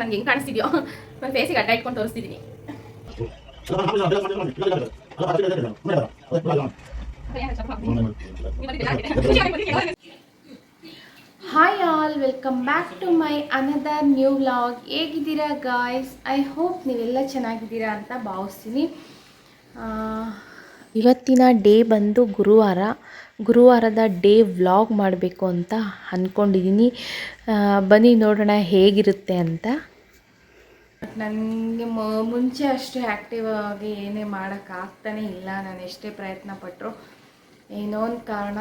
ನಂಗೆ ಹೆಂಗೆ ಕಾಣಿಸ್ತಿದ್ಯೋ. ನನ್ನ ಫೇಸಿಗೆ ಅಡ್ಡ ಇಟ್ಕೊಂಡು ತೋರಿಸ್ತಿದ್ದೀನಿ hi all welcome back to my another new vlog ಹೇಗಿದ್ದೀರಾ ಗಾಯ್ಸ್ ಐ ಹೋಪ್ ನೀವೆಲ್ಲ ಚೆನ್ನಾಗಿದ್ದೀರಾ ಅಂತ ಭಾವಿಸ್ತೀನಿ. ಇವತ್ತಿನ ಡೇ ಬಂದು ಗುರುವಾರ. ಗುರುವಾರದ ಡೇ ವ್ಲಾಗ್ ಮಾಡಬೇಕು ಅಂತ ಅಂದ್ಕೊಂಡಿದ್ದೀನಿ ಬನ್ನಿ ನೋಡೋಣ ಹೇಗಿರುತ್ತೆ ಅಂತ. ನನಗೆ ಮುಂಚೆ ಅಷ್ಟು ಆ್ಯಕ್ಟಿವ್ ಆಗಿ ಏನೇ ಮಾಡೋಕ್ಕಾಗ್ತಾನೆ ಇಲ್ಲ. ನಾನು ಎಷ್ಟೇ ಪ್ರಯತ್ನ ಪಟ್ಟರು ಏನೋ ಒಂದು ಕಾರಣ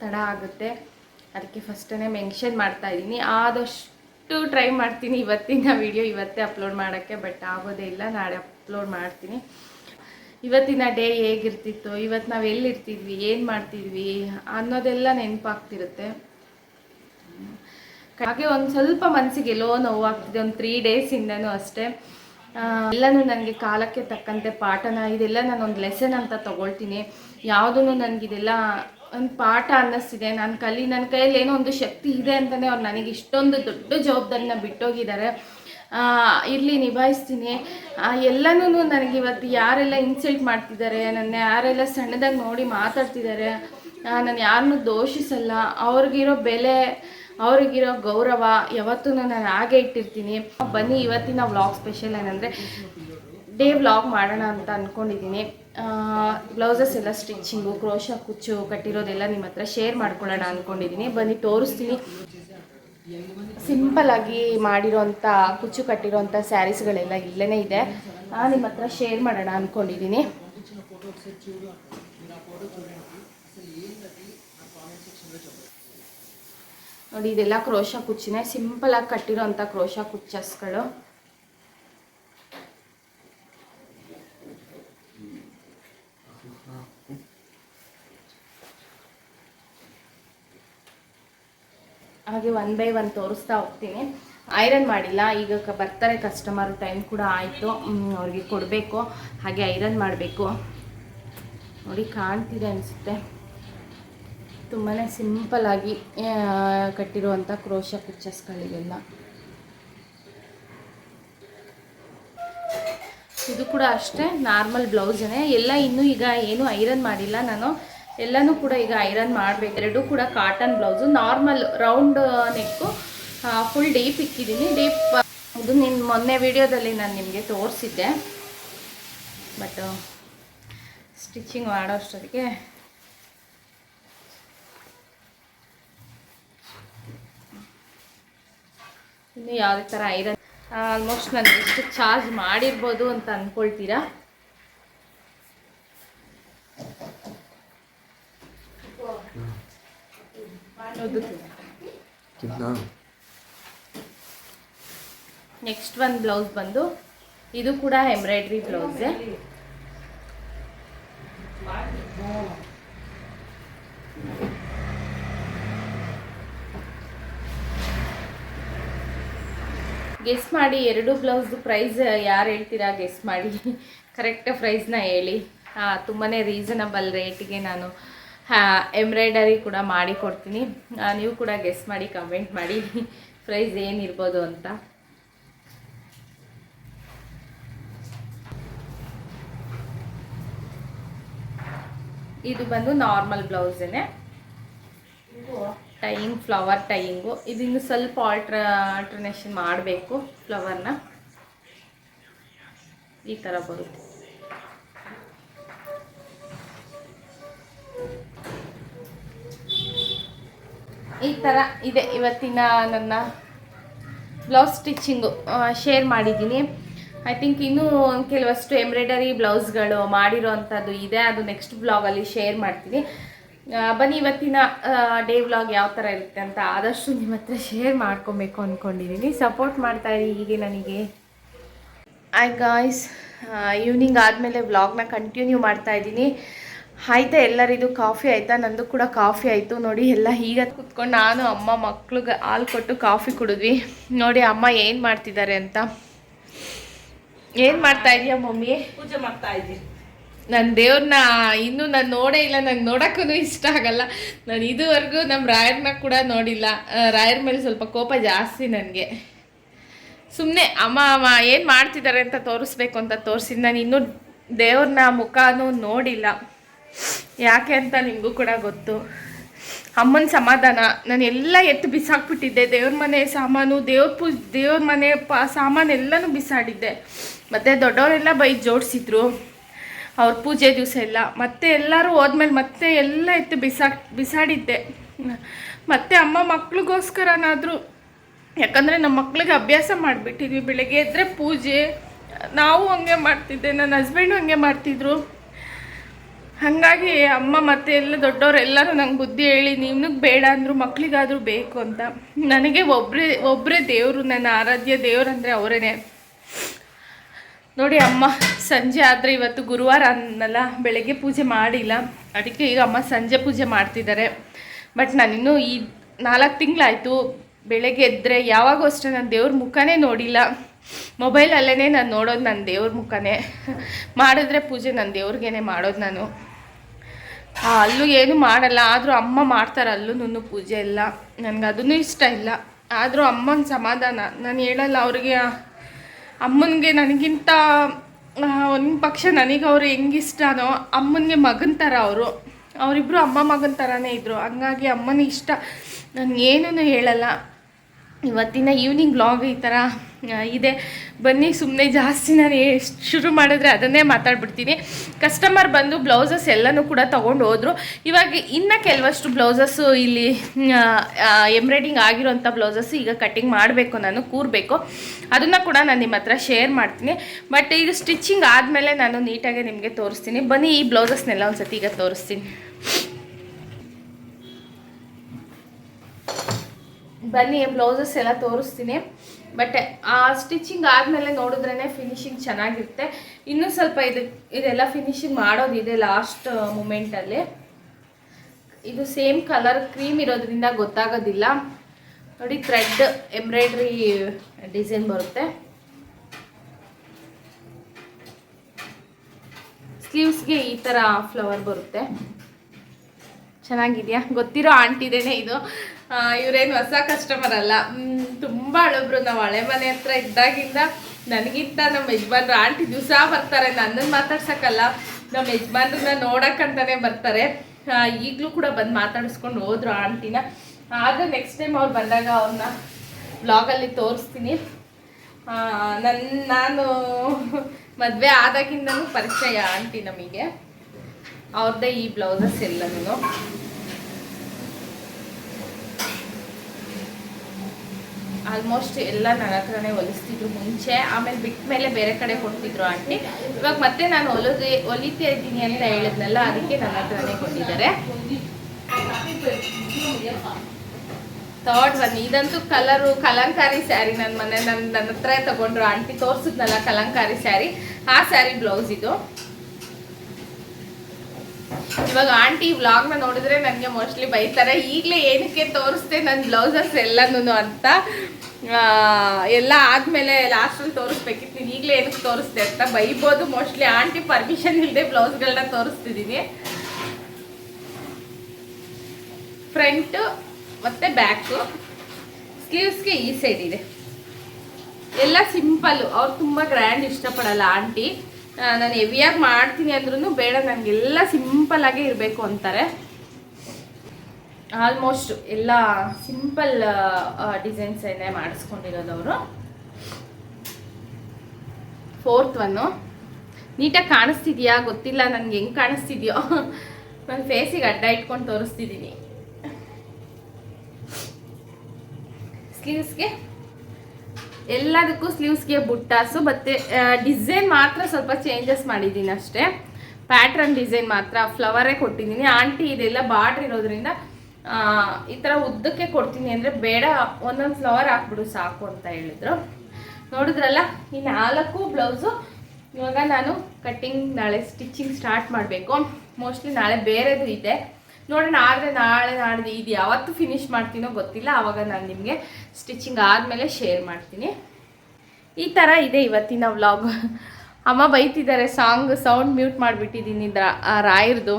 ತಡ ಆಗುತ್ತೆ. ಅದಕ್ಕೆ ಫಸ್ಟೇ ಮೆನ್ಷನ್ ಮಾಡ್ತಾ ಇದ್ದೀನಿ. ಆದಷ್ಟು ಟ್ರೈ ಮಾಡ್ತೀನಿ ಇವತ್ತಿನ ವಿಡಿಯೋ ಇವತ್ತೇ ಅಪ್ಲೋಡ್ ಮಾಡೋಕ್ಕೆ ಬಟ್ ಆಗೋದೇ ಇಲ್ಲ. ನಾಳೆ ಅಪ್ಲೋಡ್ ಮಾಡ್ತೀನಿ. ಇವತ್ತಿನ ಡೇ ಹೇಗಿರ್ತಿತ್ತು? ಇವತ್ತು ನಾವು ಎಲ್ಲಿರ್ತಿದ್ವಿ? ಏನು ಮಾಡ್ತಿದ್ವಿ? ಅನ್ನೋದೆಲ್ಲ ನೆನಪಾಗ್ತಿರುತ್ತೆ. ಹಾಗೆ ಒಂದು ಸ್ವಲ್ಪ ಮನಸ್ಸಿಗೆ ಎಲ್ಲೋ ನೋವಾಗ್ತಿದೆ, ಒಂದು ತ್ರೀ ಡೇಸಿಂದನೂ ಅಷ್ಟೇ. ಎಲ್ಲನೂ ನನಗೆ ಕಾಲಕ್ಕೆ ತಕ್ಕಂತೆ ಪಾಠನ, ಇದೆಲ್ಲ ನಾನು ಒಂದು ಲೆಸನ್ ಅಂತ ತಗೊಳ್ತೀನಿ. ಯಾವುದೂ ನನಗಿದೆಲ್ಲ ಒಂದು ಪಾಠ ಅನ್ನಿಸ್ತಿದೆ. ನಾನು ಕಲಿ ನನ್ನ ಕೈಯಲ್ಲಿ ಏನೋ ಒಂದು ಶಕ್ತಿ ಇದೆ ಅಂತಲೇ ಅವ್ರು ನನಗೆ ಇಷ್ಟೊಂದು ದೊಡ್ಡ ಜವಾಬ್ದಾರಿನ ಬಿಟ್ಟೋಗಿದ್ದಾರೆ. ಇರಲಿ, ನಿಭಾಯಿಸ್ತೀನಿ. ಎಲ್ಲನೂ ನನಗೆ ಇವತ್ತು ಯಾರೆಲ್ಲ ಇನ್ಸಲ್ಟ್ ಮಾಡ್ತಿದ್ದಾರೆ, ನನ್ನ ಯಾರೆಲ್ಲ ಸಣ್ಣದಾಗಿ ನೋಡಿ ಮಾತಾಡ್ತಿದ್ದಾರೆ ನಾನು ಯಾರನ್ನೂ ದೋಷಿಸಲ್ಲ. ಅವ್ರಿಗಿರೋ ಬೆಲೆ ಅವ್ರಿಗಿರೋ ಗೌರವ ಯಾವತ್ತೂ ನಾನು ಹಾಗೆ ಇಟ್ಟಿರ್ತೀನಿ. ಬನ್ನಿ, ಇವತ್ತಿನ ವ್ಲಾಗ್ ಸ್ಪೆಷಲ್ ಏನಂದರೆ ಡೇ ವ್ಲಾಗ್ ಮಾಡೋಣ ಅಂತ ಅಂದ್ಕೊಂಡಿದ್ದೀನಿ ಬ್ಲೌಸಸ್ ಎಲ್ಲ ಸ್ಟಿಚಿಂಗು ಕ್ರೋಶ ಕುಚ್ಚು ಕಟ್ಟಿರೋದೆಲ್ಲ ನಿಮ್ಮ ಹತ್ರ ಶೇರ್ ಮಾಡ್ಕೊಳ್ಳೋಣ ಅಂದ್ಕೊಂಡಿದ್ದೀನಿ ಬನ್ನಿ, ತೋರಿಸ್ತೀನಿ. ಸಿಂಪಲ್ ಆಗಿ ಮಾಡಿರೋಂಥ, ಕುಚ್ಚು ಕಟ್ಟಿರೋಂಥ ಸ್ಯಾರೀಸ್ಗಳೆಲ್ಲ ಇಲ್ಲೇ ಇದೆ. ನಿಮ್ಮ ಹತ್ರ ಶೇರ್ ಮಾಡೋಣ ಅಂದ್ಕೊಂಡಿದ್ದೀನಿ ನೋಡಿ, ಇದೆಲ್ಲ ಕ್ರೋಶ ಕುಚ್ಚಿನೇ, ಸಿಂಪಲ್ ಆಗಿ ಕಟ್ಟಿರೋಂಥ ಕ್ರೋಶ ಕುಚ್ಚಸ್ಗಳು. ಹಾಗೆ ಒನ್ ಬೈ ಒನ್ ತೋರಿಸ್ತಾ ಹೋಗ್ತೀನಿ. ಐರನ್ ಮಾಡಿಲ್ಲ, ಈಗ ಬರ್ತಾರೆ ಕಸ್ಟಮರ್ ಟೈಮ್ ಕೂಡ ಆಯಿತು. ಅವ್ರಿಗೆ ಕೊಡಬೇಕು. ಹಾಗೆ ಐರನ್ ಮಾಡಬೇಕು. ನೋಡಿ, ಕಾಣ್ತಿದೆ ಅನಿಸುತ್ತೆ. ತುಂಬಾ ಸಿಂಪಲ್ಲಾಗಿ ಕಟ್ಟಿರುವಂಥ ಕ್ರೋಶ ಪಿಕ್ಚರ್ಸ್ಗಳಿಗೆಲ್ಲ ಇದು ಕೂಡ ಅಷ್ಟೇ ನಾರ್ಮಲ್ ಬ್ಲೌಸೇ ಎಲ್ಲ ಇನ್ನೂ ಈಗ ಏನು ಐರನ್ ಮಾಡಿಲ್ಲ ನಾನು. ಎಲ್ಲನೂ ಕೂಡ ಈಗ ಐರನ್ ಮಾಡಬೇಕು. ಎರಡೂ ಕೂಡ cotton blouse normal round neck full deep ಇಕ್ಕಿದ್ದೀನಿ. Deep ಇದು ನಿನ್ನ ಮೊನ್ನೆ ವಿಡಿಯೋದಲ್ಲಿ ನಾನು ನಿಮಗೆ ತೋರಿಸಿದ್ದೆ. ಬಟ್ ಸ್ಟಿಚಿಂಗ್ ಮಾಡೋ ಅಷ್ಟೊತ್ತಿಗೆ ಇನ್ನು ಯಾವುದೇ ಥರ ಐರನ್ ಆಲ್ಮೋಸ್ಟ್ ನಾನು ಎಷ್ಟು ಚಾರ್ಜ್ ಮಾಡಿರ್ಬೋದು ಅಂತ ಅಂದ್ಕೊಳ್ತೀರಾ ನೆಕ್ಸ್ಟ್ ಒಂದು ಬ್ಲೌಸ್ ಬಂದು ಇದು ಕೂಡ ಎಂಬ್ರಾಯ್ಡ್ರಿ ಬ್ಲೌಸೇ ಗೆಸ್ ಮಾಡಿ ಎರಡು ಬ್ಲೌಸ್ದು ಪ್ರೈಸ್, ಯಾರು ಹೇಳ್ತೀರಾ ಗೆಸ್ ಮಾಡಿ. ಕರೆಕ್ಟ್ ಪ್ರೈಸ್ನ ಹೇಳಿ. ತುಂಬಾ ರೀಸನಬಲ್ ರೇಟಿಗೆ ನಾನು ಎಂಬ್ರಾಯ್ಡರಿ ಕೂಡ ಮಾಡಿ ಕೊಡ್ತೀನಿ. ನೀವು ಕೂಡ ಗೆಸ್ ಮಾಡಿ ಕಮೆಂಟ್ ಮಾಡಿ. ಪ್ರೈಸ್ ಏನಿರ್ಬೋದು ಅಂತ. ಇದು ಬಂದು ನಾರ್ಮಲ್ ಬ್ಲೌಸೇನೆ. Tying, flower tying. ಇದನ್ನು ಸ್ವಲ್ಪ ಆಲ್ಟ್ರ, ಆಲ್ಟ್ರನೇಷನ್ ಮಾಡಬೇಕು ಫ್ಲವರ್ನ. ಈ ಥರ ಬರುತ್ತೆ. ಈ ಥರ ಇದೆ ಇವತ್ತಿನ ನನ್ನ ಬ್ಲೌಸ್ ಸ್ಟಿಚ್ಚಿಂಗು. ಶೇರ್ ಮಾಡಿದ್ದೀನಿ. ಐ ಥಿಂಕ್ ಇನ್ನೂ ಕೆಲವಷ್ಟು ಎಂಬ್ರಾಯ್ಡರಿ ಬ್ಲೌಸ್ಗಳು ಮಾಡಿರೋ ಅಂಥದ್ದು ಇದೆ. ಅದು ನೆಕ್ಸ್ಟ್ ಬ್ಲಾಗಲ್ಲಿ ಶೇರ್ ಮಾಡ್ತೀನಿ. ಬನ್ನಿ ಇವತ್ತಿನ ಡೇ ವ್ಲಾಗ್ ಯಾವ ಥರ ಇರುತ್ತೆ ಅಂತ ಆದಷ್ಟು ನಿಮ್ಮ ಹತ್ರ ಶೇರ್ ಮಾಡ್ಕೊಬೇಕು ಅಂದ್ಕೊಂಡಿದ್ದೀನಿ ಸಪೋರ್ಟ್ ಮಾಡ್ತಾ ಇರಿ ಹೀಗೆ ನನಗೆ. ಐ ಗಾಯ್ಸ್ ಈವ್ನಿಂಗ್ ಆದಮೇಲೆ ವ್ಲಾಗ್ನ ಕಂಟಿನ್ಯೂ ಮಾಡ್ತಾ ಇದ್ದೀನಿ. ಆಯ್ತಾ ಎಲ್ಲರಿದು ಕಾಫಿ ಆಯಿತಾ? ನಂದು ಕೂಡ ಕಾಫಿ ಆಯಿತು. ನೋಡಿ, ಎಲ್ಲ ಈಗ ಕುತ್ಕೊಂಡು ನಾನು, ಅಮ್ಮ, ಮಕ್ಳಿಗೆ ಹಾಲು ಕೊಟ್ಟು ಕಾಫಿ ಕುಡಿದ್ವಿ. ನೋಡಿ, ಅಮ್ಮ ಏನು ಮಾಡ್ತಿದ್ದಾರೆ ಅಂತ. ಏನು ಮಾಡ್ತಾ ಇದೆಯಾ ಮಮ್ಮಿ? ಪೂಜೆ ಮಾಡ್ತಾ ಇದ್ದೀನಿ. ನನ್ನ ದೇವ್ರನ್ನ ಇನ್ನೂ ನಾನು ನೋಡೇ ಇಲ್ಲ, ನಂಗೆ ನೋಡೋಕ್ಕೂ ಇಷ್ಟ ಆಗಲ್ಲ. ನಾನು ಇದುವರೆಗೂ ನಮ್ಮ ರಾಯರನ್ನ ಕೂಡ ನೋಡಿಲ್ಲ. ರಾಯರ ಮೇಲೆ ಸ್ವಲ್ಪ ಕೋಪ ಜಾಸ್ತಿ ನನಗೆ. ಸುಮ್ಮನೆ ಅಮ್ಮ ಅಮ್ಮ, ಏನು ಮಾಡ್ತಿದ್ದಾರೆ ಅಂತ ತೋರಿಸ್ಬೇಕು ಅಂತ ತೋರಿಸಿದ್ದು ನಾನು ಇನ್ನೂ ದೇವ್ರನ್ನ ಮುಖನೂ ನೋಡಿಲ್ಲ. ಯಾಕೆ ಅಂತ ನಿಮಗೂ ಕೂಡ ಗೊತ್ತು. ಅಮ್ಮನ ಸಮಾಧಾನ. ನಾನು ಎಲ್ಲ ಎತ್ತು ಬಿಸಾಕ್ಬಿಟ್ಟಿದ್ದೆ. ದೇವ್ರ ಮನೆ ಸಾಮಾನು, ದೇವ್ರ ಪೂ, ದೇವ್ರ ಮನೆ ಪ ಸಾಮಾನು ಎಲ್ಲನೂ ಬಿಸಾಡಿದ್ದೆ. ಮತ್ತು ದೊಡ್ಡವರೆಲ್ಲ ಬೈ ಜೋಡಿಸಿದ್ರು. ಅವ್ರ ಪೂಜೆ ದಿವಸ ಎಲ್ಲ. ಮತ್ತೆ ಎಲ್ಲರೂ ಹೋದ್ಮೇಲೆ ಮತ್ತೆ ಎಲ್ಲ ಇತ್ತು ಬಿಸಾಕ್, ಬಿಸಾಡಿದ್ದೆ. ಮತ್ತೆ ಅಮ್ಮ ಮಕ್ಳಿಗೋಸ್ಕರನಾದರೂ, ಯಾಕಂದರೆ ನಮ್ಮ ಮಕ್ಳಿಗೆ ಅಭ್ಯಾಸ ಮಾಡಿಬಿಟ್ಟಿದ್ವಿ. ಬೆಳಗ್ಗೆ ಎದ್ದರೆ ಪೂಜೆ, ನಾವು ಹಂಗೆ ಮಾಡ್ತಿದ್ದೆ ನನ್ನ ಹಸ್ಬೆಂಡು ಹಂಗೆ ಮಾಡ್ತಿದ್ರು. ಹಾಗಾಗಿ ಅಮ್ಮ ಮತ್ತೆ ಎಲ್ಲ ದೊಡ್ಡವ್ರು ಎಲ್ಲರೂ ನಂಗೆ ಬುದ್ಧಿ ಹೇಳಿ ನಿಮ್ಗೆ ಬೇಡ ಅಂದರು ಮಕ್ಳಿಗಾದರೂ ಬೇಕು ಅಂತ. ನನಗೆ ಒಬ್ಬರೇ ಒಬ್ಬರೇ ದೇವರು, ನನ್ನ ಆರಾಧ್ಯ ದೇವ್ರು ಅಂದರೆ ಅವರೇ ನೋಡಿ ಅಮ್ಮ. ಸಂಜೆ ಆದರೆ ಇವತ್ತು ಗುರುವಾರ ಅನ್ನಲ್ಲ, ಬೆಳಗ್ಗೆ ಪೂಜೆ ಮಾಡಿಲ್ಲ. ಅದಕ್ಕೆ ಈಗ ಅಮ್ಮ ಸಂಜೆ ಪೂಜೆ ಮಾಡ್ತಿದ್ದಾರೆ. ಬಟ್ ನಾನಿನ್ನೂ ಈ ನಾಲ್ಕು ತಿಂಗಳಾಯಿತು. ಬೆಳಗ್ಗೆ ಎದ್ದರೆ ಯಾವಾಗೂ ಅಷ್ಟೇ ನಾನು ದೇವ್ರ ಮುಖನೇ ನೋಡಿಲ್ಲ. ಮೊಬೈಲಲ್ಲೇ ನಾನು ನೋಡೋದು ನನ್ನ ದೇವ್ರ ಮುಖನೇ. ಮಾಡಿದ್ರೆ ಪೂಜೆ ನನ್ನ ದೇವ್ರಿಗೇನೆ ಮಾಡೋದು ನಾನು. ಅಲ್ಲೂ ಏನು ಮಾಡಲ್ಲ. ಆದರೂ ಅಮ್ಮ ಮಾಡ್ತಾರೆ ಅಲ್ಲೂ ಪೂಜೆ ಇಲ್ಲ ನನಗೆ ಅದನ್ನು ಇಷ್ಟ ಇಲ್ಲ. ಆದರೂ ಅಮ್ಮನ ಸಮಾಧಾನ. ನಾನು ಹೇಳಲ್ಲ ಅವ್ರಿಗೆ, ಅಮ್ಮನಿಗೆ ನನಗಿಂತ ಒಂದು ಪಕ್ಷ ನನಗೆ ಅವರು ಹೆಂಗಿಷ್ಟನೋ ಅಮ್ಮನಿಗೆ ಮಗನ ಥರ ಅವರು. ಅವರಿಬ್ಬರು ಅಮ್ಮ ಮಗನ ಥರನೇ ಇದ್ದರು ಹಂಗಾಗಿ ಅಮ್ಮನ ಇಷ್ಟ ನಾನು ಏನೂ ಹೇಳಲ್ಲ. ಇವತ್ತಿನ ಈವ್ನಿಂಗ್ ಬ್ಲಾಗ್ ಈ ಥರ ಇದೆ. ಬನ್ನಿ ಸುಮ್ಮನೆ ಜಾಸ್ತಿ ನಾನು ಎಷ್ಟು ಶುರು ಮಾಡಿದ್ರೆ ಅದನ್ನೇ ಮಾತಾಡ್ಬಿಡ್ತೀನಿ. ಕಸ್ಟಮರ್ ಬಂದು ಬ್ಲೌಸಸ್ ಎಲ್ಲನೂ ಕೂಡ ತೊಗೊಂಡು ಹೋದರು. ಇವಾಗ ಇನ್ನು ಕೆಲವಷ್ಟು ಬ್ಲೌಸಸ್ಸು ಇಲ್ಲಿ ಎಂಬ್ರಾಯ್ಡಿಂಗ್ ಆಗಿರೋಂಥ ಬ್ಲೌಸಸ್ ಈಗ ಕಟ್ಟಿಂಗ್ ಮಾಡಬೇಕು, ನಾನು ಕೂರಬೇಕು. ಅದನ್ನು ಕೂಡ ನಾನು ನಿಮ್ಮ ಹತ್ರ ಶೇರ್ ಮಾಡ್ತೀನಿ. ಬಟ್ ಇದು ಸ್ಟಿಚಿಂಗ್ ಆದಮೇಲೆ ನಾನು ನೀಟಾಗಿ ನಿಮಗೆ ತೋರಿಸ್ತೀನಿ. ಬನ್ನಿ, ಈ ಬ್ಲೌಸಸ್ನೆಲ್ಲ ಒಂದು ಸತಿ ಈಗ ತೋರಿಸ್ತೀನಿ. ಬನ್ನಿ ಬ್ಲೌಸಸ್ ಎಲ್ಲ ತೋರಿಸ್ತೀನಿ. ಬಟ್ ಆ ಸ್ಟಿಚಿಂಗ್ ಆದಮೇಲೆ ನೋಡಿದ್ರೇ ಫಿನಿಶಿಂಗ್ ಚೆನ್ನಾಗಿರುತ್ತೆ. ಇನ್ನೂ ಸ್ವಲ್ಪ ಇದು, ಇದೆಲ್ಲ ಫಿನಿಶಿಂಗ್ ಮಾಡೋದಿದೆ ಲಾಸ್ಟ್ ಮೂಮೆಂಟಲ್ಲಿ ಇದು ಸೇಮ್ ಕಲರ್ ಕ್ರೀಮ್ ಇರೋದ್ರಿಂದ ಗೊತ್ತಾಗೋದಿಲ್ಲ. ನೋಡಿ ಥ್ರೆಡ್ ಎಂಬ್ರಾಯ್ಡ್ರಿ ಡಿಸೈನ್ ಬರುತ್ತೆ. ಸ್ಲೀವ್ಸ್ಗೆ ಈ ಥರ ಫ್ಲವರ್ ಬರುತ್ತೆ. ಚೆನ್ನಾಗಿದೆಯಾ? ಗೊತ್ತಿರೋ ಆಂಟಿದೇನೆ ಇದು. ಇವ್ರೇನು ಹೊಸ ಕಸ್ಟಮರ್ ಅಲ್ಲ. ತುಂಬ ಹಳಬ್ರು. ನಾವು ಹಳೆ ಮನೆ ಹತ್ರ ಇದ್ದಾಗಿಂದ ನನಗಿಂತ ನಮ್ಮ ಯಜಮಾನ್ರು ಆಂಟಿ ದಿವಸ ಬರ್ತಾರೆ. ನನ್ನನ್ನು ಮಾತಾಡ್ಸೋಕ್ಕಲ್ಲ. ನಮ್ಮ ಯಜಮಾನ್ರನ್ನ ನೋಡೋಕ್ಕಂತಲೇ ಬರ್ತಾರೆ. ಈಗಲೂ ಕೂಡ ಬಂದು ಮಾತಾಡಿಸ್ಕೊಂಡು ಹೋದ್ರು ಆಂಟಿನ. ಆದರೆ ನೆಕ್ಸ್ಟ್ ಟೈಮ್ ಅವ್ರು ಬಂದಾಗ ಅವ್ರನ್ನ ಬ್ಲಾಗಲ್ಲಿ ತೋರಿಸ್ತೀನಿ. ನನ್ನ ನಾನು ಮದುವೆ ಆದಾಗಿಂದನೂ ಪರಿಚಯ ಆಂಟಿ ನಮಗೆ. ಅವ್ರದ್ದೇ ಈ ಬ್ಲೌಸಸ್ ಎಲ್ಲನೂ ಆಲ್ಮೋಸ್ಟ್ ಎಲ್ಲ ನನ್ನ ಹತ್ರನೇ ಹೊಲಿಸ್ತಿದ್ರು ಮುಂಚೆ. ಆಮೇಲೆ ಬಿಟ್ಟ ಮೇಲೆ ಬೇರೆ ಕಡೆ ಕೊಡ್ತಿದ್ರು ಆಂಟಿ. ಇವಾಗ ಮತ್ತೆ ನಾನು ಹೊಲದೆ, ಹೊಲಿತಾ ಇದ್ದೀನಿ ಅಂತ ಹೇಳಿದ್ನಲ್ಲ, ಅದಕ್ಕೆ ನನ್ನ ಹತ್ರನೇ ಕೊಟ್ಟಿದ್ದಾರೆ. ಥರ್ಡ್ ಒನ್ ಇದಂತೂ ಕಲರು, ಕಲಂಕಾರಿ ಸ್ಯಾರಿ ನನ್ನ ಮನೆ ನನ್ನ ನನ್ನ ಹತ್ರ ತಗೊಂಡ್ರು ಆಂಟಿ. ತೋರಿಸಿದ್ನಲ್ಲ ಕಲಂಕಾರಿ ಸ್ಯಾರಿ. ಆ ಸ್ಯಾರಿ ಬ್ಲೌಸ್ ಇದು. ಇವಾಗ ಆಂಟಿ ವ್ಲಾಗ್ನ ನೋಡಿದ್ರೆ ನನಗೆ ಮೋಸ್ಟ್ಲಿ ಬೈತಾರೆ. ಈಗಲೇ ಏನಕ್ಕೆ ತೋರಿಸ್ದೆ ನನ್ನ ಬ್ಲೌಸಸ್ ಎಲ್ಲನೂ ಅಂತ. ಎಲ್ಲ ಆದಮೇಲೆ ಲಾಸ್ಟಲ್ಲಿ ತೋರಿಸ್ಬೇಕಿತ್ತು. ನೀನು ಈಗಲೇ ಏನಕ್ಕೆ ತೋರಿಸ್ದೆ ಅಂತ ಬೈಬೋದು. ಮೋಸ್ಟ್ಲಿ ಆಂಟಿ ಪರ್ಮಿಷನ್ ಇಲ್ಲದೆ ಬ್ಲೌಸ್ಗಳನ್ನ ತೋರಿಸ್ತಿದ್ದೀನಿ ಫ್ರಂಟು ಮತ್ತು ಬ್ಯಾಕು ಸ್ಲೀವ್ಸ್ಗೆ ಈ ಸೈಡ್ ಇದೆ. ಎಲ್ಲ ಸಿಂಪಲ್ಲು ಅವ್ರು ತುಂಬ ಗ್ರ್ಯಾಂಡ್ ಇಷ್ಟಪಡಲ್ಲ ಆಂಟಿ ನಾನು ಹೆವಿಯಾಗಿ ಮಾಡ್ತೀನಿ ಅಂದ್ರೂ ಬೇಡ. ನನಗೆಲ್ಲ ಸಿಂಪಲ್ಲಾಗೇ ಇರಬೇಕು ಅಂತಾರೆ. ಆಲ್ಮೋಸ್ಟ್ ಎಲ್ಲ ಸಿಂಪಲ್ ಡಿಸೈನ್ಸ್ ಏನೇ ಮಾಡಿಸ್ಕೊಂಡಿರೋದು ಅವರು. ಫೋರ್ತ್ ಒನ್ನು ನೀಟಾಗಿ ಕಾಣಿಸ್ತಿದ್ಯಾ? ಗೊತ್ತಿಲ್ಲ, ನನಗೆ ಹೆಂಗೆ ಕಾಣಿಸ್ತಿದ್ಯೋ? ನನ್ನ ಫೇಸಿಗೆ ಅಡ್ಡ ಇಟ್ಕೊಂಡು ತೋರಿಸ್ತಿದ್ದೀನಿ ಸ್ಲೀವ್ಸ್ಗೆ ಎಲ್ಲದಕ್ಕೂ ಸ್ಲೀವ್ಸ್ಗೆ ಬುಟ್ಟಾಸು, ಮತ್ತು ಡಿಸೈನ್ ಮಾತ್ರ ಸ್ವಲ್ಪ ಚೇಂಜಸ್ ಮಾಡಿದ್ದೀನಿ ಅಷ್ಟೇ. ಪ್ಯಾಟ್ರನ್ ಡಿಸೈನ್ ಮಾತ್ರ ಫ್ಲವರೇ ಕೊಟ್ಟಿದ್ದೀನಿ ಆಂಟಿ ಇದೆಲ್ಲ ಬಾರ್ಡ್ರ್ ಇರೋದ್ರಿಂದ ಈ ಥರ ಉದ್ದಕ್ಕೆ ಕೊಡ್ತೀನಿ ಅಂದರೆ ಬೇಡ, ಒಂದೊಂದು ಫ್ಲವರ್ ಹಾಕ್ಬಿಡು ಸಾಕು ಅಂತ ಹೇಳಿದ್ರು. ನೋಡಿದ್ರಲ್ಲ, ಈ ನಾಲ್ಕು ಬ್ಲೌಸು ಇವಾಗ ನಾನು ಕಟ್ಟಿಂಗ್ ನಾಳೆ ಸ್ಟಿಚಿಂಗ್ ಸ್ಟಾರ್ಟ್ ಮಾಡಬೇಕು. ಮೋಸ್ಟ್ಲಿ ನಾಳೆ ಬೇರೆದು ಇದೆ. ನೋಡೋಣ, ಆದರೆ ನಾಳೆ ನಾಡ್ದು ಇದು ಯಾವತ್ತು ಫಿನಿಶ್ ಮಾಡ್ತೀನೋ ಗೊತ್ತಿಲ್ಲ. ಆವಾಗ ನಾನು ನಿಮಗೆ ಸ್ಟಿಚಿಂಗ್ ಆದಮೇಲೆ ಶೇರ್ ಮಾಡ್ತೀನಿ. ಈ ಥರ ಇದೆ ಇವತ್ತಿನ ವ್ಲಾಗ್ ಅಮ್ಮ ಬೈತಿದ್ದಾರೆ ಸಾಂಗ್ ಸೌಂಡ್ ಮ್ಯೂಟ್ ಮಾಡಿಬಿಟ್ಟಿದ್ದೀನಿ ರಾಯರ್ದು.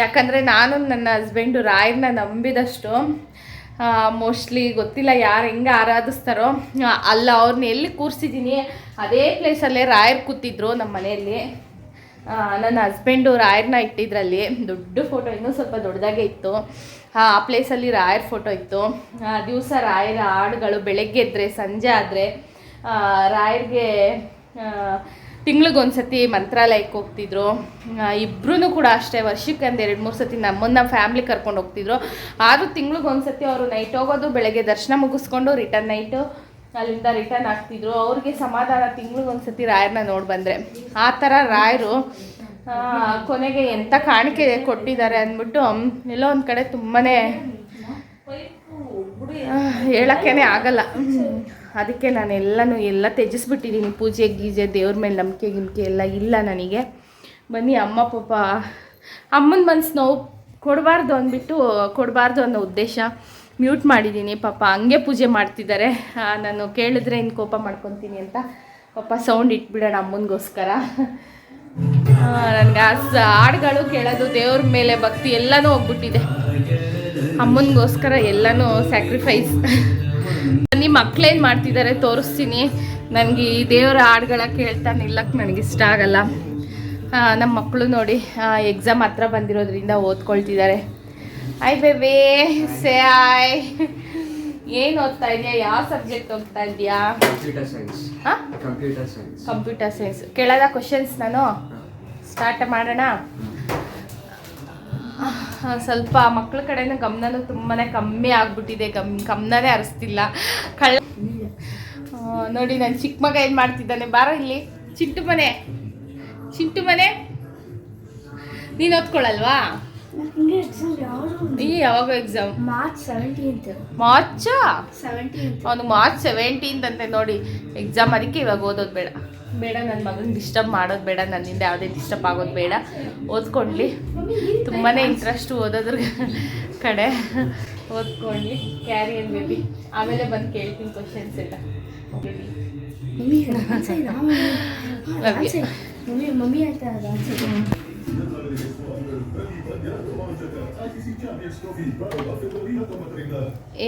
ಯಾಕಂದರೆ ನಾನು ನನ್ನ ಹಸ್ಬೆಂಡು ರಾಯರ್ನ ನಂಬಿದಷ್ಟು ಮೋಸ್ಟ್ಲಿ ಗೊತ್ತಿಲ್ಲ ಯಾರು ಹೆಂಗೆ ಆರಾಧಿಸ್ತಾರೋ. ಅಲ್ಲ ಅವ್ರನ್ನ ಎಲ್ಲಿ ಕೂರಿಸಿದ್ದೀನಿ ಅದೇ ಪ್ಲೇಸಲ್ಲೇ ರಾಯರ್ ಕೂತಿದ್ರು ನಮ್ಮ ಮನೆಯಲ್ಲಿ. ನನ್ನ ಹಸ್ಬೆಂಡು ರಾಯರ್ನ ಇಟ್ಟಿದ್ರಲ್ಲಿ ದೊಡ್ಡ ಫೋಟೋ ಇನ್ನೂ ಸ್ವಲ್ಪ ದೊಡ್ಡದಾಗೆ ಇತ್ತು. ಆ ಪ್ಲೇಸಲ್ಲಿ ರಾಯರ್ ಫೋಟೋ ಇತ್ತು. ದಿವಸ ರಾಯರ ಹಾಡುಗಳು ಬೆಳಗ್ಗೆ ಎದ್ದರೆ ಸಂಜೆ ಆದರೆ ರಾಯರ್ಗೆ ತಿಂಗ್ಳಿಗೊಂದ್ಸತಿ ಮಂತ್ರಾಲಯಕ್ಕೆ ಹೋಗ್ತಿದ್ರು. ಇಬ್ಬರೂ ಕೂಡ ಅಷ್ಟೇ ವರ್ಷಕ್ಕೆ ಒಂದು ಎರಡು ಮೂರು ಸತಿ ನಮ್ಮ ಫ್ಯಾಮ್ಲಿ ಕರ್ಕೊಂಡು ಹೋಗ್ತಿದ್ರು. ಆದರೂ ತಿಂಗ್ಳಿಗೊಂದ್ಸತಿ ಅವರು ನೈಟ್ ಹೋಗೋದು, ಬೆಳಗ್ಗೆ ದರ್ಶನ ಮುಗಿಸ್ಕೊಂಡು ರಿಟರ್ನ್ ನೈಟು ಅಲ್ಲಿಂದ ರಿಟರ್ನ್ ಆಗ್ತಿದ್ರು. ಅವ್ರಿಗೆ ಸಮಾಧಾನ ತಿಂಗ್ಳಿಗೊಂದ್ಸತಿ ರಾಯರನ್ನ ನೋಡಿ ಬಂದರೆ. ಆ ಥರ ರಾಯರು ಕೊನೆಗೆ ಎಂಥ ಕಾಣಿಕೆ ಕೊಟ್ಟಿದ್ದಾರೆ ಅಂದ್ಬಿಟ್ಟು, ಎಲ್ಲೋ ಒಂದು ಕಡೆ ತುಂಬಾ ಹೇಳೋಕ್ಕೇ ಆಗಲ್ಲ. ಅದಕ್ಕೆ ನಾನು ಎಲ್ಲನೂ ಎಲ್ಲ ತ್ಯಜಿಸ್ಬಿಟ್ಟಿದ್ದೀನಿ. ಪೂಜೆ, ಗೀಜೆ, ದೇವ್ರ ಮೇಲೆ ನಂಬಿಕೆ, ಗಿಂಬಿಕೆ ಎಲ್ಲ ಇಲ್ಲ ನನಗೆ. ಬನ್ನಿ ಅಮ್ಮ ಪಾಪ, ಅಮ್ಮನ ಮನಸ್ಸು ನೋವು ಕೊಡಬಾರ್ದು ಅಂದ್ಬಿಟ್ಟು, ಕೊಡಬಾರ್ದು ಅನ್ನೋ ಉದ್ದೇಶ ಮ್ಯೂಟ್ ಮಾಡಿದ್ದೀನಿ. ಪಾಪ ಹಂಗೆ ಪೂಜೆ ಮಾಡ್ತಿದ್ದಾರೆ. ನಾನು ಕೇಳಿದ್ರೆ ಇನ್ನು ಕೋಪ ಮಾಡ್ಕೊತೀನಿ ಅಂತ ಪಾಪ ಸೌಂಡ್ ಇಟ್ಬಿಡೋಣ ಅಮ್ಮನಿಗೋಸ್ಕರ. ನನಗೆ ಆ ಹಾಡುಗಳು ಕೇಳೋದು ದೇವ್ರ ಮೇಲೆ ಭಕ್ತಿ ಎಲ್ಲನೂ ಹೋಗ್ಬಿಟ್ಟಿದೆ. ಅಮ್ಮನಿಗೋಸ್ಕರ ಎಲ್ಲನೂ ಸ್ಯಾಕ್ರಿಫೈಸ್ ನಿಮ್ಮ ಮಕ್ಳೇನು ಮಾಡ್ತಿದ್ದಾರೆ ತೋರಿಸ್ತೀನಿ. ನನಗೆ ಈ ದೇವರ ಹಾಡುಗಳ ಕೇಳ್ತಾ ನಿಲ್ಲಕ್ಕೆ ನನಗಿಷ್ಟ ಇಷ್ಟ ಆಗಲ್ಲ ನಮ್ಮ ಮಕ್ಕಳು ನೋಡಿ ಎಕ್ಸಾಮ್ ಹತ್ರ ಬಂದಿರೋದ್ರಿಂದ ಓದ್ಕೊಳ್ತಿದ್ದಾರೆ ಆಯ್ ಬೇಬೇ ಸೇ ಆಯ್ ಏನು ಓದ್ತಾ ಇದೆಯಾ? ಯಾವ ಸಬ್ಜೆಕ್ಟ್ ಓದ್ತಾ ಇದೆಯಾ? ಕಂಪ್ಯೂಟರ್ ಸೈನ್ಸ್ ಕೇಳೋದ ಕ್ವಶನ್ಸ್ ನಾನು? ಸ್ಟಾರ್ಟ್ ಮಾಡೋಣ? ಸ್ವಲ್ಪ ಮಕ್ಕಳ ಕಡೆಯಿಂದ ಗಮನನೂ ತುಂಬಾ ಕಮ್ಮಿ ಆಗ್ಬಿಟ್ಟಿದೆ. ಗಮ್, ಗಮನನೇ ಹರಿಸ್ತಿಲ್ಲ ಕಳ್ಳ ನೋಡಿ ನನ್ನ ಚಿಕ್ಕ ಮಗ ಏನು ಮಾಡ್ತಿದ್ದಾನೆ? ಬಾರ ಇಲ್ಲಿ. ಚಿಂಟು ಮನೆ. ಚಿಂಟು ಮನೆ. ನೀನು ಓದ್ಕೊಳಲ್ವಾ? ನನಗೆ ಎಕ್ಸಾಮ್ ಯಾವುದು ಈ ಯಾವಾಗ ಎಕ್ಸಾಮ್ ಮಾರ್ಚ್ ಸೆವೆಂಟೀನ್ತ್ ಮಾರ್ಚಾ ಸೆವೆಂಟೀನ್ತ್ ಅವನು ಮಾರ್ಚ್ ಸೆವೆಂಟೀನ್ತ್ ಅಂತೆ ನೋಡಿ. ಎಕ್ಸಾಮ್ ಅದಕ್ಕೆ ಇವಾಗ ಓದೋದು ಬೇಡ. ಬೇಡ ನನ್ನ ಮಗನ ಡಿಸ್ಟರ್ಬ್ ಮಾಡೋದು ಬೇಡ ನನ್ನಿಂದ ಯಾವುದೇ ಡಿಸ್ಟರ್ಬ್ ಆಗೋದು ಬೇಡ. ಓದ್ಕೊಳ್ಳಿ ತುಂಬಾ ಇಂಟ್ರೆಸ್ಟ್ ಓದೋದ್ರ ಕಡೆ. ಓದ್ಕೊಳ್ಳಿ ಕ್ಯಾರಿ ಅಂಡ್ ಬೇಬಿ ಆಮೇಲೆ ಬಂದು ಕೇಳ್ತೀನಿ ಕ್ವಶನ್ಸ್ ಎಲ್ಲ. ಮಮ್ಮಿ. ಮಮ್ಮಿ ಅಂತ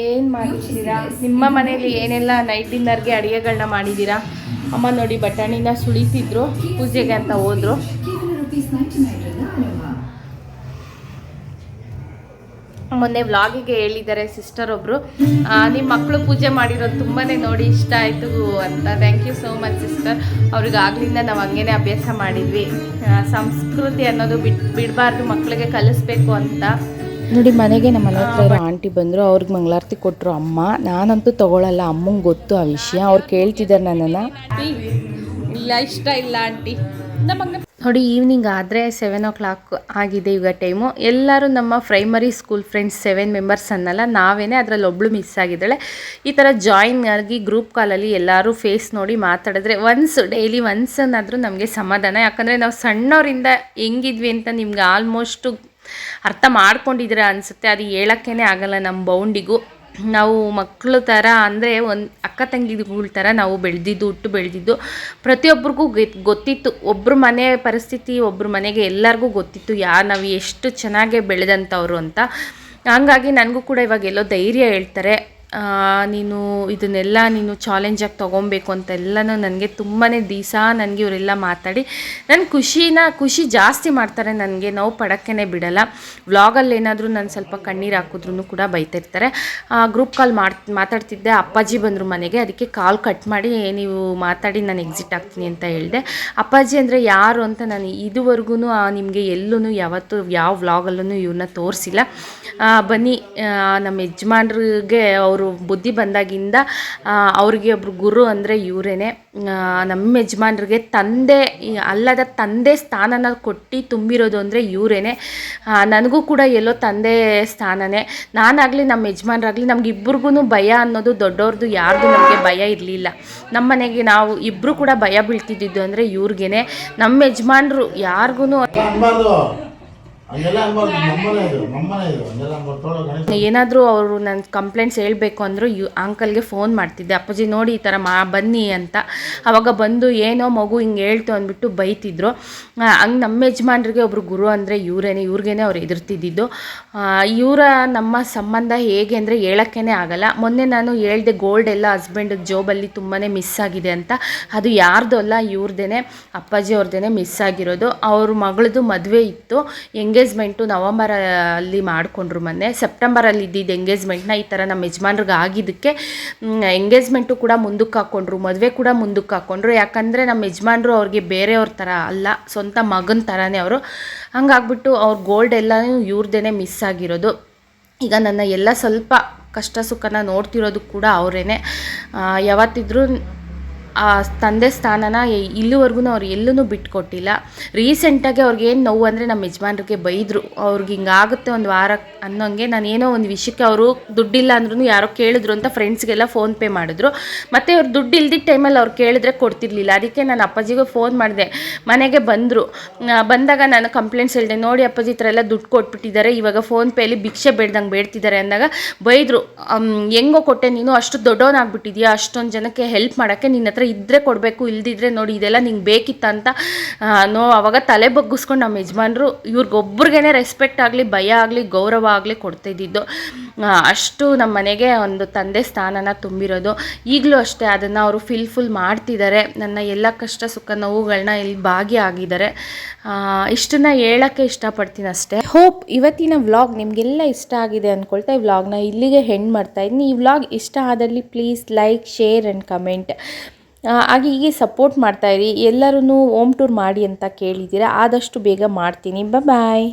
ಏನು ಮಾಡಿದ್ದೀರಾ? ನಿಮ್ಮ ಮನೇಲಿ ಏನೆಲ್ಲ ನೈಟ್ ಡಿನ್ನರ್ಗೆ ಅಡುಗೆಗಳನ್ನ ಮಾಡಿದ್ದೀರಾ? ಅಮ್ಮ ನೋಡಿ ಬಟಾಣಿನ ಸುಳಿತಿದ್ರು, ಪೂಜೆಗೆ ಅಂತ ಹೋದ್ರು. ಮೊನ್ನೆ ವ್ಲಾಗಿಗೆ ಹೇಳಿದ್ದಾರೆ ಸಿಸ್ಟರ್ ಒಬ್ಬರು ನಿಮ್ಮ ಮಕ್ಕಳು ಪೂಜೆ ಮಾಡಿರೋದು ತುಂಬಾ ನೋಡಿ ಇಷ್ಟ ಆಯಿತು ಅಂತ. Thank you so much sister ಅವ್ರಿಗೆ ಆಗ್ಲಿಂದ ನಾವು ಹಂಗೇನೆ ಅಭ್ಯಾಸ ಮಾಡಿದ್ವಿ. ಸಂಸ್ಕೃತಿ ಅನ್ನೋದು ಬಿಟ್ ಬಿಡಬಾರ್ದು ಮಕ್ಕಳಿಗೆ ಕಲಿಸ್ಬೇಕು ಅಂತ. ನೋಡಿ ಮನೆಗೆ ನಮ್ಮ ಮನೆ ಹತ್ರ ಇರೋ ಆಂಟಿ ಬಂದರು ಅವ್ರಿಗೆ ಮಂಗಳಾರತಿ ಕೊಟ್ಟರು ಅಮ್ಮ. ನಾನಂತೂ ತಗೊಳ್ಳಲ್ಲ ಅಮ್ಮಂಗೆ ಗೊತ್ತು ಆ ವಿಷಯ. ಅವ್ರು ಕೇಳ್ತಿದ್ದಾರೆ ನನ್ನನ್ನು. ಇಲ್ಲ ಇಷ್ಟ ಇಲ್ಲ ಆಂಟಿ. ನಮಗೆ ನೋಡಿ ಈವ್ನಿಂಗ್ ಆದರೆ ಸೆವೆನ್ ಓ ಕ್ಲಾಕ್ ಆಗಿದೆ ಈಗ ಟೈಮು ಎಲ್ಲರೂ ನಮ್ಮ primary school friends seven members ಅನ್ನಲ್ಲ, ನಾವೇನೇ ಅದರಲ್ಲಿ ಒಬ್ಳು ಮಿಸ್ ಆಗಿದ್ದಾಳೆ. ಈ ಥರ ಜಾಯಿನ್ ಆಗಿ ಗ್ರೂಪ್ ಕಾಲಲ್ಲಿ ಎಲ್ಲರೂ ಫೇಸ್ ನೋಡಿ ಮಾತಾಡಿದ್ರೆ ಒನ್ಸ್ ಡೈಲಿ ಒನ್ಸ್ ಅನ್ನಾದರೂ ನಮಗೆ ಸಮಾಧಾನ. ಯಾಕಂದರೆ ನಾವು ಸಣ್ಣವರಿಂದ ಹೆಂಗಿದ್ವಿ ಅಂತ ನಿಮ್ಗೆ ಆಲ್ಮೋಸ್ಟು ಅರ್ಥ ಮಾಡ್ಕೊಂಡಿದ್ರೆ ಅನಿಸುತ್ತೆ. ಅದು ಹೇಳೋಕ್ಕೇ ಆಗಲ್ಲ ನಮ್ಮ ಬೌಂಡಿಗೂ ನಾವು ಮಕ್ಕಳು ಥರ ಅಂದರೆ ಒಂದು ಅಕ್ಕ ತಂಗಿಗಳ ಥರ ನಾವು ಬೆಳೆದಿದ್ದು, ಹುಟ್ಟು ಬೆಳೆದಿದ್ದು. ಪ್ರತಿಯೊಬ್ಬರಿಗೂ ಗೊತ್ತಿತ್ತು. ಒಬ್ಬರ ಮನೆ ಪರಿಸ್ಥಿತಿ ಒಬ್ಬರ ಮನೆಗೆ ಎಲ್ಲರಿಗೂ ಗೊತ್ತಿತ್ತು. ಯಾ, ನಾವು ಎಷ್ಟು ಚೆನ್ನಾಗೆ ಬೆಳೆದಂಥವ್ರು ಅಂತ. ಹಂಗಾಗಿ ನನಗೂ ಕೂಡ ಇವಾಗ ಎಲ್ಲೋ ಧೈರ್ಯ ಹೇಳ್ತಾರೆ. ನೀನು ಇದನ್ನೆಲ್ಲ ನೀನು ಚಾಲೆಂಜಾಗಿ ತೊಗೊಬೇಕು ಅಂತೆಲ್ಲನೂ ನನಗೆ ತುಂಬಾ ದಿವಸ ನನಗೆ ಇವರೆಲ್ಲ ಮಾತಾಡಿ. ನನ್ನ ಖುಷಿನ ಖುಷಿ ಜಾಸ್ತಿ ಮಾಡ್ತಾರೆ ನನಗೆ, ನೋವು ಪಡೋಕ್ಕೇ ಬಿಡಲ್ಲ. ವ್ಲಾಗಲ್ಲಿ ಏನಾದರೂ ನಾನು ಸ್ವಲ್ಪ ಕಣ್ಣೀರು ಹಾಕಿದ್ರೂ ಕೂಡ ಬೈತಿರ್ತಾರೆ. ಗ್ರೂಪ್ ಕಾಲ್ ಮಾಡ್, ಮಾತಾಡ್ತಿದ್ದೆ, ಅಪ್ಪಾಜಿ ಬಂದರು ಮನೆಗೆ, ಅದಕ್ಕೆ ಕಾಲ್ ಕಟ್ ಮಾಡಿ ನೀವು ಮಾತಾಡಿ ನಾನು ಎಕ್ಸಿಟ್ ಆಗ್ತೀನಿ ಅಂತ ಹೇಳಿದೆ. ಅಪ್ಪಾಜಿ ಅಂದರೆ ಯಾರು ಅಂತ ನಾನು ಇದುವರೆಗೂ ನಿಮಗೆ ಎಲ್ಲೂ ಯಾವತ್ತೂ ಯಾವ ವ್ಲಾಗಲ್ಲೂ ಇವ್ರನ್ನ ತೋರಿಸಿಲ್ಲ. ಬನ್ನಿ ನಮ್ಮ ಯಜಮಾನ್ರಿಗೆ ಅವರು ಬುದ್ಧಿ ಬಂದಾಗಿಂದ ಅವ್ರಿಗೆ ಒಬ್ರು ಗುರು ಅಂದರೆ ಇವರೇನೆ. ನಮ್ಮ ಯಜಮಾನ್ರಿಗೆ ತಂದೆ ಅಲ್ಲದ ತಂದೆ ಸ್ಥಾನನ ಕೊಟ್ಟು ತುಂಬಿರೋದು ಅಂದರೆ ಇವರೇನೆ. ನನಗೂ ಕೂಡ ಎಲ್ಲೋ ತಂದೆ ಸ್ಥಾನನೇ. ನಾನಾಗಲಿ ನಮ್ಮ ಯಜಮಾನ್ರಾಗಲಿ ನಮ್ಗೆ ಇಬ್ರಿಗೂ ಭಯ ಅನ್ನೋದು ದೊಡ್ಡವ್ರದ್ದು ಯಾರ್ದು ನಮಗೆ ಭಯ ಇರಲಿಲ್ಲ. ನಮ್ಮ ಮನೆಗೆ ನಾವು ಇಬ್ಬರು ಕೂಡ ಭಯ ಬೀಳ್ತಿದ್ದಿದ್ದು ಅಂದರೆ ಇವ್ರಿಗೇನೆ. ನಮ್ಮ ಯಜಮಾನ್ರು ಯಾರಿಗೂ ಏನಾದರೂ ಅವರು ನನ್ನ ಕಂಪ್ಲೇಂಟ್ಸ್ ಹೇಳಬೇಕು ಅಂದರೂ ಯು ಅಂಕಲ್ಗೆ ಫೋನ್ ಮಾಡ್ತಿದ್ದೆ. ಅಪ್ಪಾಜಿ ನೋಡಿ ಈ ಥರ ಮಾ, ಬನ್ನಿ ಅಂತ. ಅವಾಗ ಬಂದು ಏನೋ ಮಗು ಹಿಂಗೆ ಹೇಳ್ತು ಅಂದ್ಬಿಟ್ಟು ಬೈತಿದ್ರು. ಹಂಗೆ ನಮ್ಮ ಯಜಮಾನ್ರಿಗೆ ಒಬ್ರು ಗುರು ಅಂದರೆ ಇವರೇನೆ, ಇವ್ರಿಗೇನೆ ಅವ್ರು ಎದುರ್ತಿದ್ದಿದ್ದು ಇವರ ನಮ್ಮ ಸಂಬಂಧ ಹೇಗೆ ಅಂದರೆ ಹೇಳೋಕ್ಕೇ ಆಗಲ್ಲ. ಮೊನ್ನೆ ನಾನು ಹೇಳ್ದೆ ಗೋಲ್ಡ್ ಎಲ್ಲ ಹಸ್ಬೆಂಡ್ ಜೋಬಲ್ಲಿ ತುಂಬಾ ಮಿಸ್ ಆಗಿದೆ ಅಂತ. ಅದು ಯಾರ್ದು ಅಲ್ಲ ಇವ್ರದ್ದೇನೆ ಅಪ್ಪಾಜಿ ಅವ್ರದ್ದೇನೆ ಮಿಸ್ ಆಗಿರೋದು. ಅವ್ರ ಮಗಳದು ಮದುವೆ ಇತ್ತು. ಎಂಗೇಜ್ಮೆಂಟು ನವಂಬರಲ್ಲಿ ಮಾಡಿಕೊಂಡ್ರು ಮೊನ್ನೆ. ಸೆಪ್ಟೆಂಬರಲ್ಲಿ ಇದ್ದಿದ್ದು ಎಂಗೇಜ್ಮೆಂಟ್ನ ಈ ಥರ ನಮ್ಮ ಯಜಮಾನ್ರಿಗೆ ಆಗಿದ್ದಕ್ಕೆ ಎಂಗೇಜ್ಮೆಂಟು ಕೂಡ ಮುಂದಕ್ಕೆ ಹಾಕ್ಕೊಂಡ್ರು ಮದುವೆ ಕೂಡ ಮುಂದಕ್ಕೆ ಹಾಕ್ಕೊಂಡ್ರು ಯಾಕಂದರೆ ನಮ್ಮ ಯಜಮಾನ್ರು ಅವ್ರಿಗೆ ಬೇರೆಯವ್ರ ಥರ ಅಲ್ಲ, ಸ್ವಂತ ಮಗನ ಥರನೇ ಅವರು. ಹಂಗಾಗ್ಬಿಟ್ಟು ಅವ್ರ ಗೋಲ್ಡ್ ಎಲ್ಲನೂ ಇವ್ರದ್ದೇನೆ ಮಿಸ್ ಆಗಿರೋದು. ಈಗ ನನ್ನ ಎಲ್ಲ ಸ್ವಲ್ಪ ಕಷ್ಟ ಸುಖನ ನೋಡ್ತಿರೋದು ಕೂಡ ಅವರೇನೆ. ಯಾವತ್ತಿದ್ರೂ ಆ ತಂದೆ ಸ್ಥಾನನ ಇಲ್ಲಿವರೆಗೂ ಅವ್ರು ಎಲ್ಲೂ ಬಿಟ್ಕೊಟ್ಟಿಲ್ಲ. ರೀಸೆಂಟಾಗಿ ಅವ್ರಿಗೆ ಏನು ನೋವು ಅಂದರೆ ನಮ್ಮ ಯಜಮಾನ್ರಿಗೆ ಬೈದರು. ಅವ್ರಿಗೆ ಹಿಂಗಾಗುತ್ತೆ ಒಂದು ವಾರ ಅನ್ನೋಂಗೆ ನಾನು ಏನೋ ಒಂದು ವಿಷಯಕ್ಕೆ ಅವರು ದುಡ್ಡಿಲ್ಲ ಅಂದ್ರೂ ಯಾರೋ ಕೇಳಿದ್ರು ಅಂತ ಫ್ರೆಂಡ್ಸ್ಗೆಲ್ಲ ಫೋನ್ ಪೇ ಮಾಡಿದ್ರು. ಮತ್ತು ಅವ್ರು ದುಡ್ಡು ಇಲ್ದಿದ್ದ ಟೈಮಲ್ಲಿ ಅವ್ರು ಕೇಳಿದ್ರೆ ಕೊಡ್ತಿರ್ಲಿಲ್ಲ. ಅದಕ್ಕೆ ನಾನು ಅಪ್ಪಾಜಿಗೂ ಫೋನ್ ಮಾಡಿದೆ. ಮನೆಗೆ ಬಂದರು. ಬಂದಾಗ ನಾನು ಕಂಪ್ಲೇಂಟ್ಸ್ ಹೇಳಿದೆ, ನೋಡಿ ಅಪ್ಪಾಜಿ ಈ ಥರ ಎಲ್ಲ ದುಡ್ಡು ಕೊಟ್ಬಿಟ್ಟಿದ್ದಾರೆ. ಇವಾಗ ಫೋನ್ ಪೇಲಿ ಭಿಕ್ಷೆ ಬೇಡ್ದಂಗೆ ಬೇಡ್ತಿದ್ದಾರೆ ಅಂದಾಗ ಬೈದರು. ಹೆಂಗೋ ಕೊಟ್ಟೆ ನೀನು. ಅಷ್ಟು ದೊಡ್ಡವನಾಗ್ಬಿಟ್ಟಿದ್ಯಾ? ಅಷ್ಟೊಂದು ಜನಕ್ಕೆ ಹೆಲ್ಪ್ ಮಾಡೋಕ್ಕೆ ನಿನ್ನ ಹತ್ರ ಇದ್ದರೆ ಕೊಡಬೇಕು, ಇಲ್ದಿದ್ರೆ ನೋಡಿ ಇದೆಲ್ಲ ನಿಂಗೆ ಬೇಕಿತ್ತ ಅಂತ ನೋ, ಅವಾಗ ತಲೆ ಬಗ್ಗಿಸ್ಕೊಂಡು ನಮ್ಮ ಯಜಮಾನ್ರು ಇವ್ರಿಗೊಬ್ರಿಗೇನೆ ರೆಸ್ಪೆಕ್ಟ್ ಆಗಲಿ, ಭಯ ಆಗಲಿ, ಗೌರವ ಆಗಲಿ ಕೊಡ್ತಿದ್ದಿದ್ದು ಅಷ್ಟು ನಮ್ಮ ಮನೆಗೆ ಒಂದು ತಂದೆ ಸ್ಥಾನನ ತುಂಬಿರೋದು. ಈಗಲೂ ಅಷ್ಟೇ ಅದನ್ನು ಅವರು ಫಿಲ್ಫುಲ್ ಮಾಡ್ತಿದ್ದಾರೆ ನನ್ನ ಎಲ್ಲ ಕಷ್ಟ, ಸುಖ ನೋವುಗಳನ್ನ ಇಲ್ಲಿ ಭಾಗಿಯಾಗಿದ್ದಾರೆ ಇಷ್ಟನ್ನ ಹೇಳೋಕ್ಕೆ ಇಷ್ಟಪಡ್ತೀನಿ ಅಷ್ಟೇ. ಹೋಪ್ ಇವತ್ತಿನ ವ್ಲಾಗ್ ನಿಮಗೆಲ್ಲ ಇಷ್ಟ ಆಗಿದೆ ಅಂದ್ಕೊಳ್ತಾ ಈ ವ್ಲಾಗ್ನ ಇಲ್ಲಿಗೆ ಹೆಣ್ಣು ಮಾಡ್ತಾ ಇದ್ದೀನಿ. ಈ ವ್ಲಾಗ್ ಇಷ್ಟ ಆದಲ್ಲಿ please like share and comment ಹಾಗೆ ಹೀಗೆ ಸಪೋರ್ಟ್ ಮಾಡ್ತಾಯಿರಿ ಎಲ್ಲರೂ ಓಮ್ ಟೂರ್ ಮಾಡಿ ಅಂತ ಕೇಳಿದ್ದೀರಾ. ಆದಷ್ಟು ಬೇಗ ಮಾಡ್ತೀನಿ. ಬಾಯ್